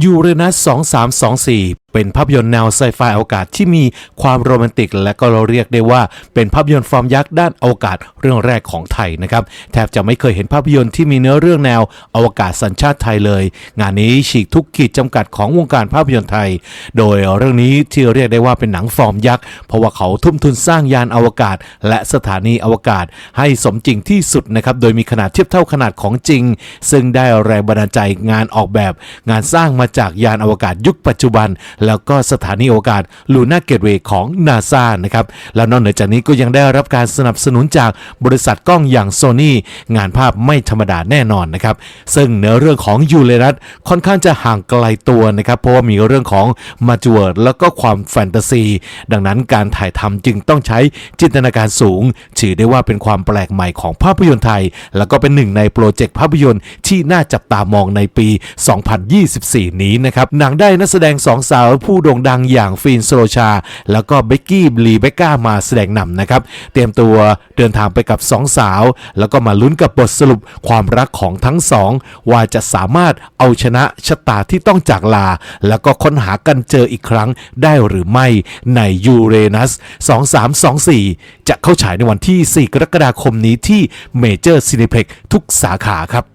ยูเรนัส 2324 เป็นภาพยนตร์แนวไซไฟอวกาศที่มีความโรแมนติก และก็เราเรียกได้ว่า เป็นภาพยนตร์ฟอร์มยักษ์ด้านอวกาศเรื่องแรกของไทยนะครับแทบจะไม่เคยเห็นภาพยนตร์ที่มีเนื้อเรื่องแนวอวกาศสัญชาติไทยเลย งานนี้ฉีกทุกขีดจำกัดของวงการภาพยนตร์ไทย โดยเรื่องนี้ที่เรียกได้ว่าเป็นหนังฟอร์มยักษ์เพราะว่าเขาทุ่มทุนสร้างยานอวกาศ และสถานีอวกาศ ให้สมจริงที่สุดนะครับโดยมีขนาดเทียบเท่าขนาดของจริง ซึ่งได้แรงบันดาลใจงานออกแบบ งานสร้างมาจากยานอวกาศยุคปัจจุบันแล้วก็สถานีโอกาศลูน่าเกตเวย์ของนาซานะครับ แล้วนอกเหนือจากนี้ก็ยังได้รับการสนับสนุนจากบริษัทกล้องอย่างโซนี่งานภาพไม่ธรรมดาแน่นอนนะครับ ซึ่งเนื้อเรื่องของยูเรนัสค่อนข้างจะห่างไกลตัวนะครับ เพราะว่ามีเรื่องของมาจวดแล้วก็ความแฟนตาซี ดังนั้นการถ่ายทำจึงต้องใช้จินตนาการสูง ถือได้ว่าเป็นความแปลกใหม่ของภาพยนตร์ไทย แล้วก็เป็นหนึ่งในโปรเจกต์ภาพยนตร์ที่น่าจับตามองในปี 2024 นี้นะครับหนังได้นักแสดงสองสาวผู้โด่งดังอย่างฟีนโซโลชา แล้วก็เบกกี้ลีเบก้ามาแสดงนำนะครับ เตรียมตัวเดินทางไปกับสองสาว แล้วก็มาลุ้นกับบทสรุปความรักของทั้งสอง ว่าจะสามารถเอาชนะชะตาที่ต้องจากลา แล้วก็ค้นหากันเจออีกครั้งได้หรือไม่ในยูเรนัส 2324 จะเข้าฉายในวันที่ 4 กรกฎาคมนี้ที่เมเจอร์ซีนิเพ็กทุกสาขาครับ